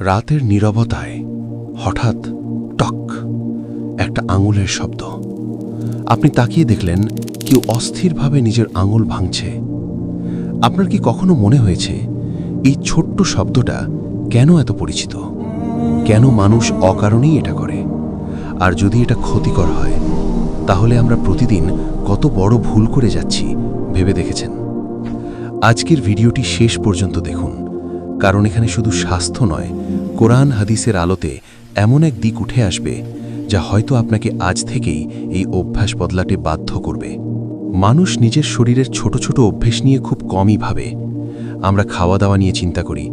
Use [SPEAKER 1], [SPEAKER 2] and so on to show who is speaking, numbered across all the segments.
[SPEAKER 1] রাতের নীরবতায় হঠাৎ টক একটা আঙুলের শব্দ। আপনি তাকিয়ে দেখলেন কেউ অস্থিরভাবে নিজের আঙুল ভাঙছে। আপনার কি কখনো মনে হয়েছে এই ছোট্ট শব্দটা কেন এত পরিচিত? কেন মানুষ অকারণেই এটা করে? আর যদি এটা ক্ষতিকর হয়, তাহলে আমরা প্রতিদিন কত বড় ভুল করে যাচ্ছি, ভেবে দেখেছেন? আজকের ভিডিওটি শেষ পর্যন্ত দেখুন। কারণ এখানে শুধু স্বাস্থ্য নয়, কোরআন হাদিসের আলোতে এমন এক দিক উঠে আসবে যা হয়তো আপনাকে আজ থেকেই এই অভ্যাস বদলাতে বাধ্য করবে। মানুষ নিজের শরীরের ছোট ছোট অভ্যেস নিয়ে খুব কমই ভাবে। আমরা খাওয়া দাওয়া নিয়ে চিন্তা করি,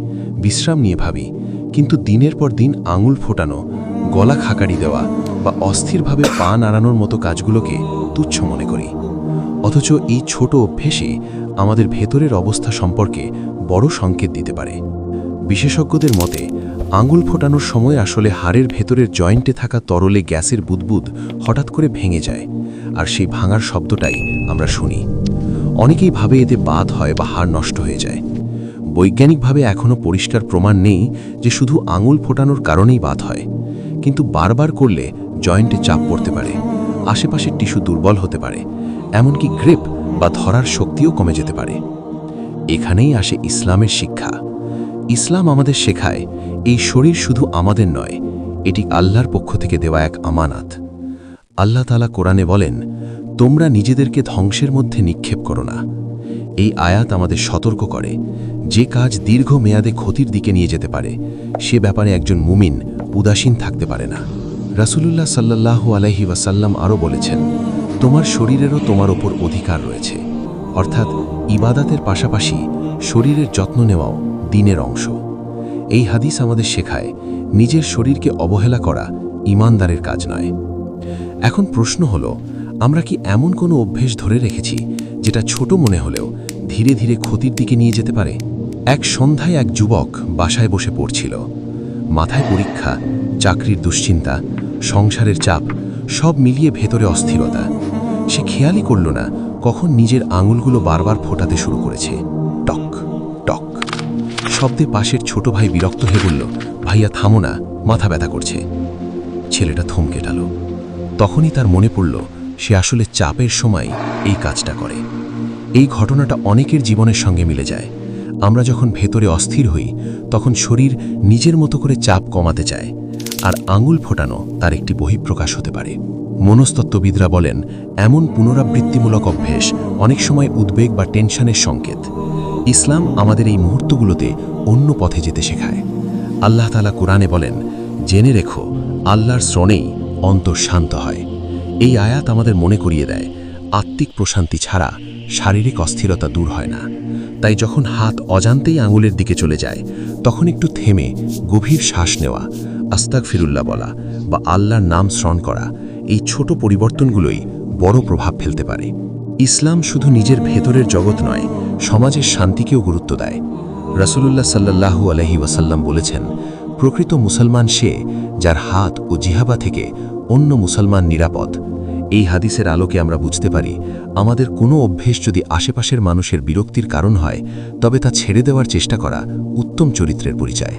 [SPEAKER 1] বিশ্রাম নিয়ে ভাবি, কিন্তু দিনের পর দিন আঙুল ফোটানো, গলা খাকারি দেওয়া বা অস্থিরভাবে পা নাড়ানোর মতো কাজগুলোকে তুচ্ছ মনে করি। অথচ এই ছোট অভ্যেসই আমাদের ভেতরের অবস্থা সম্পর্কে বড় সংকেত দিতে পারে। বিশেষজ্ঞদের মতে, আঙুল ফোটানোর সময় আসলে হাড়ের ভেতরের জয়েন্টে থাকা তরলে গ্যাসের বুদবুদ হঠাৎ করে ভেঙে যায়, আর সেই ভাঙার শব্দটাই আমরা শুনি। অনেকেই ভাবে এতে বাদ হয় বা হাড় নষ্ট হয়ে যায়। বৈজ্ঞানিকভাবে এখনও পরিষ্কার প্রমাণ নেই যে শুধু আঙুল ফোটানোর কারণেই বাদ হয়, কিন্তু বারবার করলে জয়েন্টে চাপ পড়তে পারে, আশেপাশের টিস্যু দুর্বল হতে পারে, এমনকি গ্রেপ বা ধরার শক্তিও কমে যেতে পারে। এখানেই আসে ইসলামের শিক্ষা। ইসলাম আমাদের শেখায়, এই শরীর শুধু আমাদের নয়, এটি আল্লাহর পক্ষ থেকে দেওয়া এক আমানাত। আল্লাহ তালা কোরআনে বলেন, তোমরা নিজেদেরকে ধ্বংসের মধ্যে নিক্ষেপ করো না। এই আয়াত আমাদের সতর্ক করে, যে কাজ দীর্ঘ মেয়াদে ক্ষতির দিকে নিয়ে যেতে পারে, সে ব্যাপারে একজন মুমিন উদাসীন থাকতে পারে না। রাসূলুল্লাহ সাল্লাল্লাহু আলাইহি ওয়াসাল্লাম আরও বলেছেন, তোমার শরীরেরও তোমার ওপর অধিকার রয়েছে। অর্থাৎ ইবাদাতের পাশাপাশি শরীরের যত্ন নেওয়াও দিনের অংশ। এই হাদিস আমাদের শেখায়, নিজের শরীরকে অবহেলা করা ইমানদারের কাজ নয়। এখন প্রশ্ন হলো, আমরা কি এমন কোনো অভ্যেস ধরে রেখেছি, যেটা ছোট মনে হলেও ধীরে ধীরে ক্ষতির দিকে নিয়ে যেতে পারে? এক সন্ধ্যায় এক যুবক বাসায় বসে পড়ছিল। মাথায় পরীক্ষা, চাকরির দুশ্চিন্তা, সংসারের চাপ, সব মিলিয়ে ভেতরে অস্থিরতা। সে খেয়ালই করল না কখন নিজের আঙুলগুলো বারবার ফোটাতে শুরু করেছে। শব্দে পাশের ছোট ভাই বিরক্ত হয়ে বলল, ভাইয়া, থামো না, মাথা ব্যথা করছে। ছেলেটা থমকে টাল তখনই তার মনে পড়ল, সে আসলে চাপের সময় এই কাজটা করে। এই ঘটনাটা অনেকের জীবনের সঙ্গে মিলে যায়। আমরা যখন ভেতরে অস্থির হই, তখন শরীর নিজের মতো করে চাপ কমাতে চায়, আর আঙুল ফোটানো তার একটি বহিঃপ্রকাশ হতে পারে। মনস্তত্ত্ববিদরা বলেন, এমন পুনরাবৃত্তিমূলক অভ্যেস অনেক সময় উদ্বেগ বা টেনশনের সংকেত। ইসলাম আমাদের এই মুহূর্তগুলোতে অন্য পথে যেতে শেখায়। আল্লাহ তালা কোরআনে বলেন, জেনে রেখো, আল্লাহর শ্রণেই অন্তর শান্ত হয়। এই আয়াত আমাদের মনে করিয়ে দেয়, আত্মিক প্রশান্তি ছাড়া শারীরিক অস্থিরতা দূর হয় না। তাই যখন হাত অজান্তেই আঙুলের দিকে চলে যায়, তখন একটু থেমে গভীর শ্বাস নেওয়া আস্তাক ফিরুল্লাহ বলা বা আল্লাহর নাম স্মরণ করা, এই ছোট পরিবর্তনগুলোই বড় প্রভাব ফেলতে পারে। ইসলাম শুধু নিজের ভেতরের জগৎ নয় সমাজের শান্তিকেও গুরুত্ব দেয়। রাসূলুল্লাহ সাল্লাল্লাহু আলহি ওয়াসাল্লাম বলেছেন, প্রকৃত মুসলমান সে যার হাত ও জিহাবা থেকে অন্য মুসলমান নিরাপদ। এই হাদিসের আলোকে আমরা বুঝতে পারি, আমাদের কোনো অভ্যেস যদি আশেপাশের মানুষের বিরক্তির কারণ হয়, তবে তা ছেড়ে দেওয়ার চেষ্টা করা উত্তম চরিত্রের পরিচয়।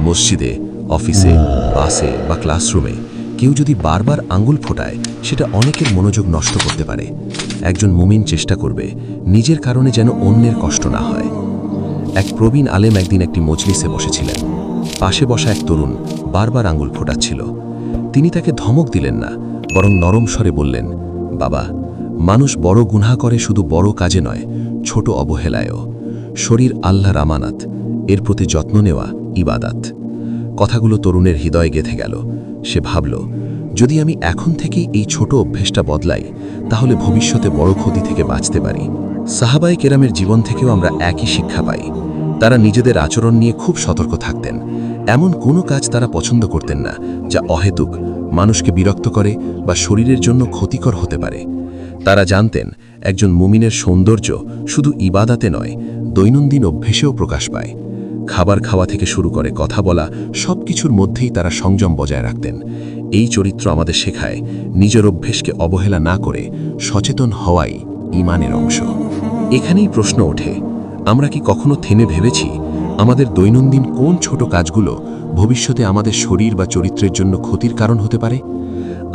[SPEAKER 1] মসজিদে, অফিসে বাসে বা ক্লাসরুমে কেউ যদি বারবার আঙ্গুল ফোটায়, সেটা অনেকের মনোযোগ নষ্ট করতে পারে। একজন মুমিন চেষ্টা করবে, নিজের কারণে যেন অন্যের কষ্ট না হয়। এক প্রবীণ আলেম একদিন একটি মজলিসে বসেছিলেন। পাশে বসা এক তরুণ বারবার আঙ্গুল ফোটাচ্ছিল। তিনি তাকে ধমক দিলেন না, বরং নরম স্বরে বললেন, বাবা, মানুষ বড় গুনহা করে শুধু বড় কাজে নয়, ছোট অবহেলায়ও। শরীর আল্লাহ রামানাত এর প্রতি যত্ন নেওয়া ইবাদাত। কথাগুলো তরুণের হৃদয়ে গেথে গেল। সে ভাবল যদি আমি এখন থেকেই এই ছোট অভ্যেসটা বদলাই, তাহলে ভবিষ্যতে বড় ক্ষতি থেকে বাঁচতে পারি। সাহাবাই কেরামের জীবন থেকেও আমরা একই শিক্ষা পাই। তারা নিজেদের আচরণ নিয়ে খুব সতর্ক থাকতেন। এমন কোনো কাজ তারা পছন্দ করতেন না, যা অহেতুক, মানুষকে বিরক্ত করে বা শরীরের জন্য ক্ষতিকর হতে পারে। তারা জানতেন, একজন মুমিনের সৌন্দর্য শুধু ইবাদাতে নয়, দৈনন্দিন অভ্যেসেও প্রকাশ পায়। খাবার খাওয়া থেকে শুরু করে কথা বলা সব কিছুর মধ্যেই তারা সংযম বজায় রাখতেন। এই চরিত্র আমাদের শেখায় নিজের অভ্যেসকে অবহেলা না করে সচেতন হওয়াই ইমানের অংশ। এখানেই প্রশ্ন ওঠে, আমরা কি কখনো থেমে ভেবেছি আমাদের দৈনন্দিন কোন ছোট কাজগুলো ভবিষ্যতে আমাদের শরীর বা চরিত্রের জন্য ক্ষতির কারণ হতে পারে?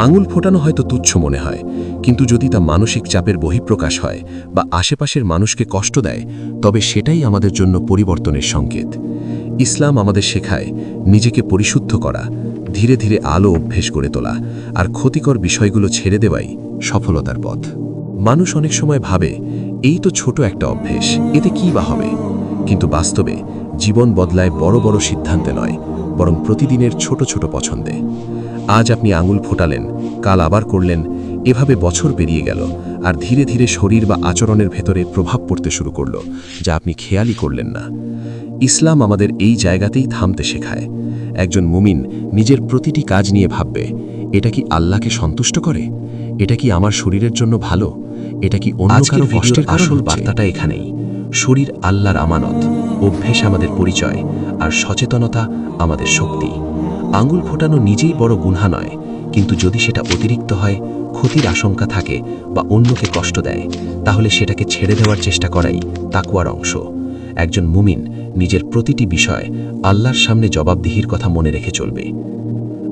[SPEAKER 1] আঙুল ফোটানো হয়তো তুচ্ছ মনে হয়, কিন্তু যদি তা মানসিক চাপের বহিঃপ্রকাশ হয় বা আশেপাশের মানুষকে কষ্ট দেয়, তবে সেটাই আমাদের জন্য পরিবর্তনের সংকেত। ইসলাম আমাদের শেখায় নিজেকে পরিশুদ্ধ করা ধীরে ধীরে আলো অভ্যেস করে তোলা আর ক্ষতিকর বিষয়গুলো ছেড়ে দেওয়াই সফলতার পথ। মানুষ অনেক সময় ভাবে, এই তো ছোট একটা অভ্যেস, এতে কি বা হবে? কিন্তু বাস্তবে জীবন বদলায় বড় বড় সিদ্ধান্তে নয়, বরং প্রতিদিনের ছোট ছোট পছন্দে। আজ আপনি আঙুল ফোটালেন, কাল আবার করলেন, এভাবে বছর পেরিয়ে গেল আর ধীরে ধীরে শরীর বা আচরণের ভেতরে প্রভাব পড়তে শুরু করল, যা আপনি খেয়ালই করলেন না। ইসলাম আমাদের এই জায়গাতেই থামতে শেখায়। একজন মুমিন নিজের প্রতিটি কাজ নিয়ে ভাববে এটা কি আল্লাহকে সন্তুষ্ট করে? এটা কি আমার শরীরের জন্য ভালো? এটা কি অন্য
[SPEAKER 2] কারও
[SPEAKER 1] কষ্টের
[SPEAKER 2] আসল
[SPEAKER 1] বার্তাটা এখানেই। শরীর আল্লাহর আমানত অভ্যেস আমাদের পরিচয় আর সচেতনতা আমাদের শক্তি। আঙ্গুল ফোটানো নিজেই বড় গুনহা নয় কিন্তু যদি সেটা অতিরিক্ত হয় ক্ষতির আশঙ্কা থাকে বা অন্যকে কষ্ট দেয় তাহলে সেটাকে ছেড়ে দেওয়ার চেষ্টা করাই তাকুয়ার অংশ। একজন মুমিন নিজের প্রতিটি বিষয় আল্লাহর সামনে জবাবদিহির কথা মনে রেখে চলবে।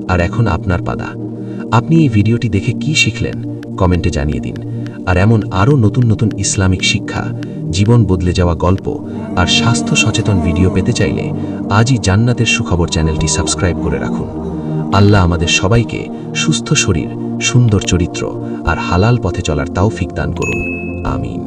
[SPEAKER 1] আর এখন আপনার পাদা। আপনি এই ভিডিওটি দেখে কি শিখলেন? কমেন্টে জানিয়ে দিন। আর এমন আরও নতুন নতুন ইসলামিক শিক্ষা, জীবন বদলে যাওয়া গল্প আর স্বাস্থ্য সচেতন ভিডিও পেতে চাইলে আজই জান্নাতের সুখবর চ্যানেলটি সাবস্ক্রাইব করে রাখুন। আল্লাহ আমাদের সবাইকে সুস্থ শরীর, সুন্দর চরিত্র আর হালাল পথে চলার তাও দান করুন। আমিন।